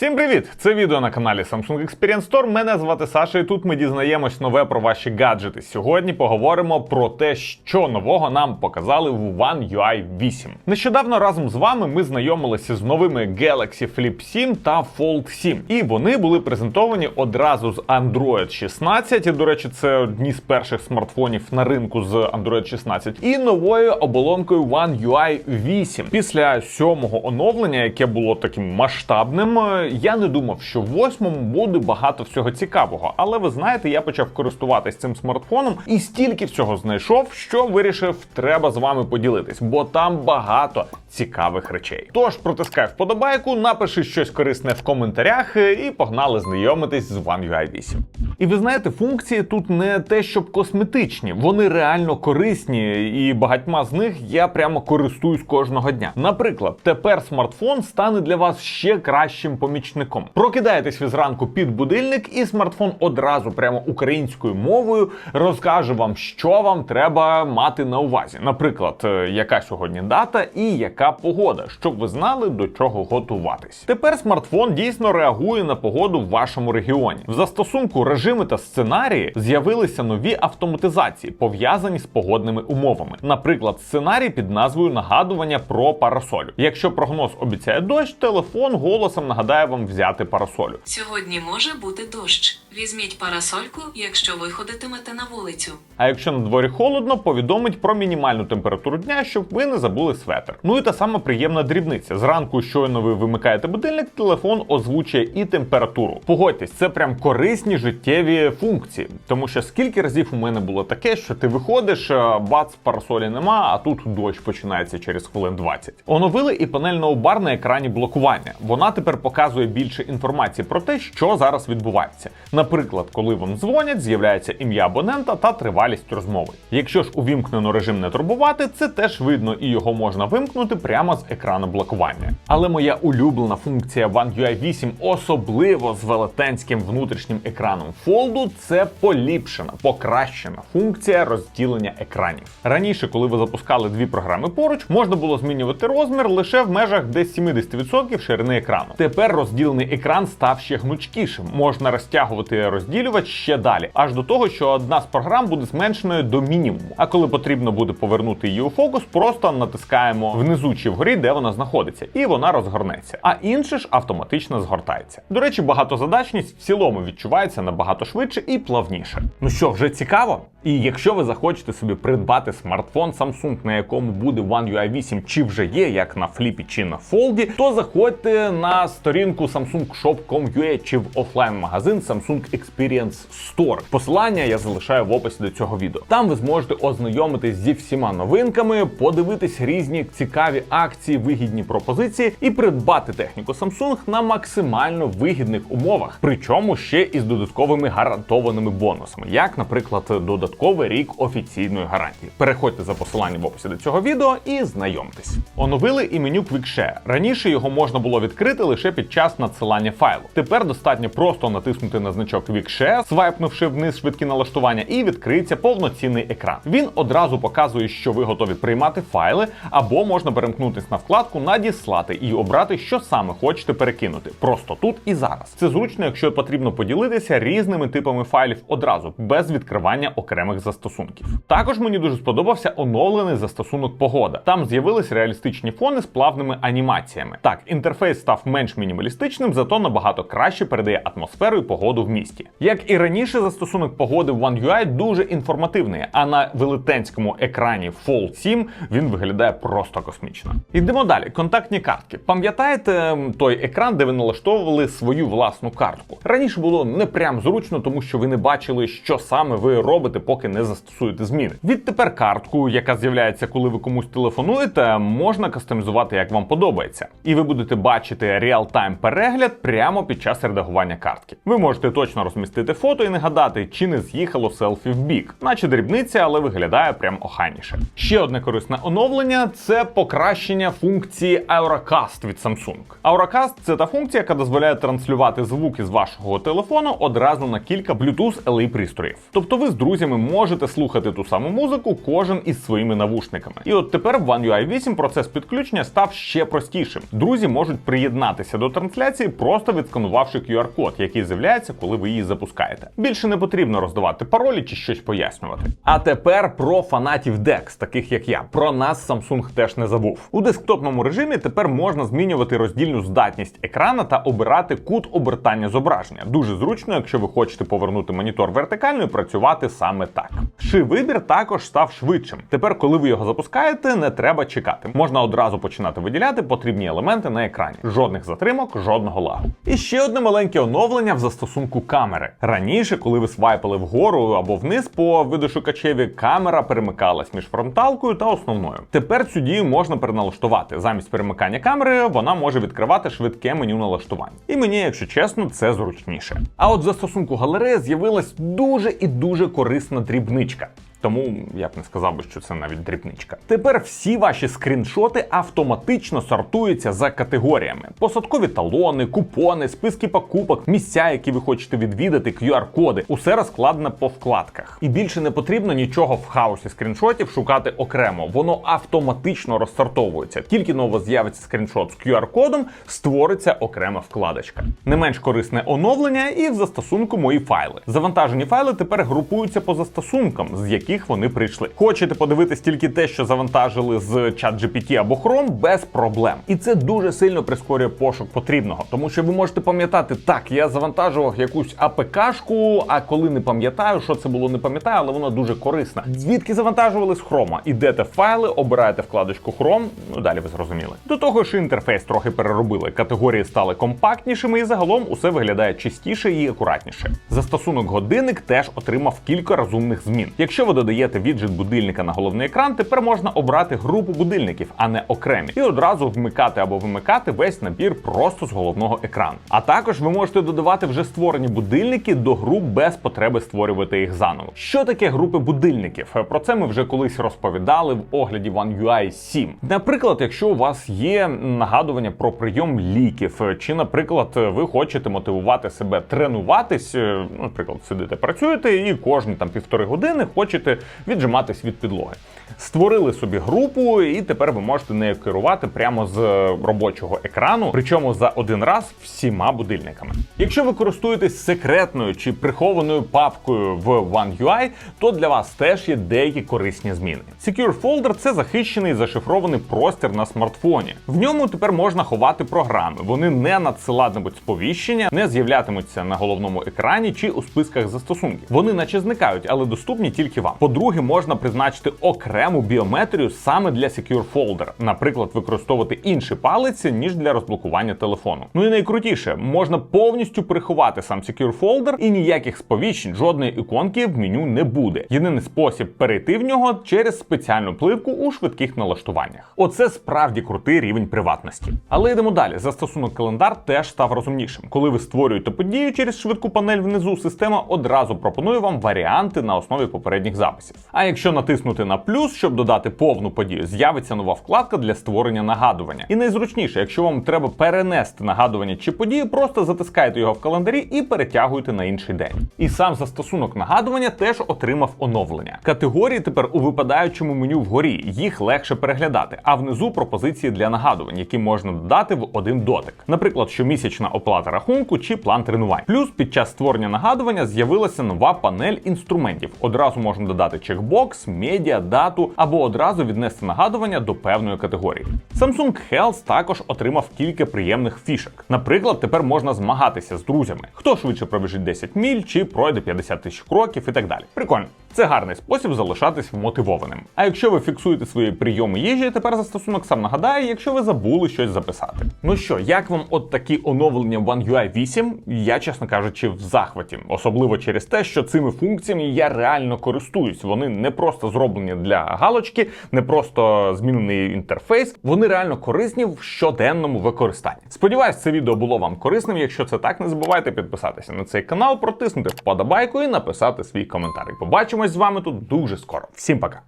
Всім привіт! Це відео на каналі Samsung Experience Store. Мене звати Саша, і тут ми дізнаємось нове про ваші гаджети. Сьогодні поговоримо про те, що нового нам показали в One UI 8. Нещодавно разом з вами ми знайомилися з новими Galaxy Flip 7 та Fold 7. І вони були презентовані одразу з Android 16. І, до речі, це одні з перших смартфонів на ринку з Android 16. І новою оболонкою One UI 8. Після сьомого оновлення, яке було таким масштабним, я не думав, що в восьмому буде багато всього цікавого. Але ви знаєте, я почав користуватись цим смартфоном і стільки всього знайшов, що вирішив, треба з вами поділитись, бо там багато цікавих речей. Тож протискай вподобайку, напиши щось корисне в коментарях е, і погнали знайомитись з One UI 8. І ви знаєте, функції тут не те, щоб косметичні, вони реально корисні, і багатьма з них я прямо користуюсь кожного дня. Наприклад, тепер смартфон стане для вас ще кращим помічником. Прокидаєтесь ви зранку під будильник, і смартфон одразу прямо українською мовою розкаже вам, що вам треба мати на увазі. Наприклад, е, яка сьогодні дата і яка погода, щоб ви знали до чого готуватись. Тепер смартфон дійсно реагує на погоду в вашому регіоні. В застосунку режими та сценарії з'явилися нові автоматизації, пов'язані з погодними умовами. Наприклад, сценарій під назвою нагадування про парасолю. Якщо прогноз обіцяє дощ, телефон голосом нагадає вам взяти парасолю. Сьогодні може бути дощ. Візьміть парасольку, якщо ви ходитимете на вулицю. А якщо на дворі холодно, повідомить про мінімальну температуру дня, щоб ви не забули светр. Ну і та сама приємна дрібниця. Зранку, щойно ви вимикаєте будильник, телефон озвучує і температуру. Погодьтесь, це прям корисні життєві функції. Тому що скільки разів у мене було таке, що ти виходиш, бац, парасолі нема, а тут дощ починається через хвилин 20. Оновили і панель ноубар на екрані блокування. Вона тепер показує більше інформації про те, що зараз відбувається. Наприклад, коли вам дзвонять, з'являється ім'я абонента та тривалість розмови. Якщо ж увімкнено режим не турбувати, це теж видно і його можна вимкнути прямо з екрану блокування. Але моя улюблена функція One UI 8, особливо з велетенським внутрішнім екраном фолду, це поліпшена, покращена функція розділення екранів. Раніше, коли ви запускали дві програми поруч, можна було змінювати розмір лише в межах десь 70% ширини екрану. Тепер розділений екран став ще гнучкішим. Можна розтягувати розділювач ще далі, аж до того, що одна з програм буде зменшеною до мінімуму. А коли потрібно буде повернути її у фокус, просто натискаємо внизу чи вгорі, де вона знаходиться, і вона розгорнеться. А інше ж автоматично згортається. До речі, багатозадачність в цілому відчувається набагато швидше і плавніше. Ну що, вже цікаво? І якщо ви захочете собі придбати смартфон Samsung, на якому буде One UI 8, чи вже є, як на фліпі чи на фолді, то заходьте на сторінку samsungshop.com.ua чи в офлайн-магазин Samsung Experience Store. Посилання я залишаю в описі до цього відео. Там ви зможете ознайомитись зі всіма новинками, подивитись різні цікаві акції, вигідні пропозиції і придбати техніку Samsung на максимально вигідних умовах, причому ще із додатковими гарантованими бонусами, як, наприклад, додатковий рік офіційної гарантії. Переходьте за посиланням в описі до цього відео і знайомтесь. Оновили і меню QuickShare. Раніше його можна було відкрити лише під час надсилання файлу. Тепер достатньо просто натиснути на значок QuickShare, свайпнувши вниз швидкі налаштування, і відкриється повноцінний екран. Він одразу показує, що ви готові приймати файли, або можна перемкнутись на вкладку Надіслати і обрати, що саме хочете перекинути. Просто тут і зараз. Це зручно, якщо потрібно поділитися різними типами файлів одразу, без відкривання окремих застосунків. Також мені дуже сподобався оновлений застосунок погода. Там з'явились реалістичні фони з плавними анімаціями. Так, інтерфейс став менш мінімалістичним, зато набагато краще передає атмосферу і погоду в місті. Як і раніше, застосунок погоди в One UI дуже інформативний, а на велетенському екрані Fold 7 він виглядає просто космічно. Йдемо далі. Контактні картки. Пам'ятаєте той екран, де ви налаштовували свою власну картку? Раніше було не прям зручно, тому що ви не бачили, що саме ви робите, поки не застосуєте зміни. Відтепер картку, яка з'являється, коли ви комусь телефонуєте, можна кастомізувати як вам подобається. І ви будете бачити реал-тайм перегляд прямо під час редагування картки. Ви можете точно розмістити фото і не гадати, чи не з'їхало селфі в бік, наче дрібниця, але виглядає прям охайніше. Ще одне корисне оновлення це покращення функції Auracast від Samsung. Auracast – це та функція, яка дозволяє транслювати звук із вашого телефону одразу на кілька Bluetooth LE пристроїв. Тобто ви з друзями можете слухати ту саму музику, кожен із своїми навушниками. І от тепер в One UI 8 процес підключення став ще простішим. Друзі можуть приєднатися до трансляції, просто відсканувавши QR-код, який з'являється, коли ви її запускаєте. Більше не потрібно роздавати паролі чи щось пояснювати. А тепер про фанатів DeX, таких як я. Про нас Samsung теж не забув. У десктопному режимі тепер можна змінювати роздільну здатність екрана та обирати кут обертання зображення. Дуже зручно, якщо ви хочете повернути монітор вертикально і працювати саме так. Ши вибір також став швидшим. Тепер, коли ви його запускаєте, не треба чекати. Можна одразу починати виділяти потрібні елементи на екрані. Жодних затримок, жодного лагу. І ще одне маленьке оновлення в застосунку камери. Раніше, коли ви свайпали вгору або вниз по видошукачеві, камера перемикалась між фронталкою та основною. Тепер цю дію можна переналаштувати. Замість перемикання камери вона може відкривати швидке меню налаштувань. І мені, якщо чесно, це зручніше. А от в застосунку галерея з'явилась дуже і дуже корисна дрібничка. Тому я б не сказав би, що це навіть дрібничка. Тепер всі ваші скріншоти автоматично сортуються за категоріями: посадкові талони, купони, списки покупок, місця, які ви хочете відвідати, QR-коди. Усе розкладено по вкладках. І більше не потрібно нічого в хаосі скріншотів шукати окремо. Воно автоматично розсортовується. Тільки ново з'явиться скріншот з QR-кодом, створиться окрема вкладочка. Не менш корисне оновлення, і в застосунку мої файли. Завантажені файли тепер групуються по застосункам, з яких вони прийшли. Хочете подивитись тільки те, що завантажили з ChatGPT або Chrome, без проблем. І це дуже сильно прискорює пошук потрібного, тому що ви можете пам'ятати, так я завантажував якусь АПКшку, а коли не пам'ятаю, що це було, не пам'ятаю, але вона дуже корисна. Звідки завантажували з Chrome? Ідете в файли, обираєте вкладочку Chrome. Ну далі ви зрозуміли. До того ж, інтерфейс трохи переробили. Категорії стали компактнішими, і загалом усе виглядає чистіше і акуратніше. Застосунок годинник теж отримав кілька розумних змін. Якщо ви додаєте віджит будильника на головний екран, тепер можна обрати групу будильників, а не окремі, і одразу вмикати або вимикати весь набір просто з головного екрану. А також ви можете додавати вже створені будильники до груп без потреби створювати їх заново. Що таке групи будильників? Про це ми вже колись розповідали в огляді One UI 7. Наприклад, якщо у вас є нагадування про прийом ліків, чи, наприклад, ви хочете мотивувати себе тренуватись, е, наприклад, сидите, працюєте і кожні там півтори години хочете віджиматись від підлоги. Створили собі групу, і тепер ви можете нею керувати прямо з робочого екрану, причому за один раз всіма будильниками. Якщо ви користуєтесь секретною чи прихованою папкою в One то для вас теж є деякі корисні зміни. Secure Folder – це захищений зашифрований простір на смартфоні. В ньому тепер можна ховати програми. Вони не надсилатимуть сповіщення, не з'являтимуться на головному екрані чи у списках застосунків. Вони наче зникають, але доступні тільки вам. По-друге, можна призначити окрему біометрію саме для Secure Folder. Наприклад, використовувати інші палиці, ніж для розблокування телефону. Ну і найкрутіше, можна повністю приховати сам Secure Folder і ніяких сповіщень, жодної іконки в меню не буде. Єдиний спосіб перейти в нього через спеціальну пливку у швидких налаштуваннях. Оце справді крутий рівень приватності. Але йдемо далі. Застосунок календар теж став розумнішим. Коли ви створюєте подію через швидку панель внизу, система одразу пропонує вам варіанти на основі попередніх записів. А якщо натиснути на плюс, щоб додати повну подію, з'явиться нова вкладка для створення нагадування. І найзручніше, якщо вам треба перенести нагадування чи подію, просто затискайте його в календарі і перетягуйте на інший день. І сам застосунок нагадування теж отримав оновлення. Категорії тепер у випадаючому меню вгорі, їх легше переглядати, а внизу пропозиції для нагадувань, які можна додати в один дотик. Наприклад, щомісячна оплата рахунку чи план тренувань. Плюс під час створення нагадування з'явилася нова панель інструментів. Одразу можна додати чекбокс, медіа, дату або одразу віднести нагадування до певної категорії. Samsung Health також отримав кілька приємних фішок. Наприклад, тепер можна змагатися з друзями, хто швидше пробіжить 10 міль чи пройде 50 тисяч кроків і так далі. Прикольно. Це гарний спосіб залишатись вмотивованим. А якщо ви фіксуєте свої прийоми їжі, тепер застосунок сам нагадає, якщо ви забули щось записати. Ну що, як вам от такі оновлення One UI 8? Я, чесно кажучи, в захваті, особливо через те, що цими функціями я реально користуюсь. Вони не просто зроблені для галочки, не просто змінений інтерфейс. Вони реально корисні в щоденному використанні. Сподіваюсь, це відео було вам корисним. Якщо це так, не забувайте підписатися на цей канал, протиснути вподобайку і написати свій коментар. І побачимось з вами тут дуже скоро. Всім пока!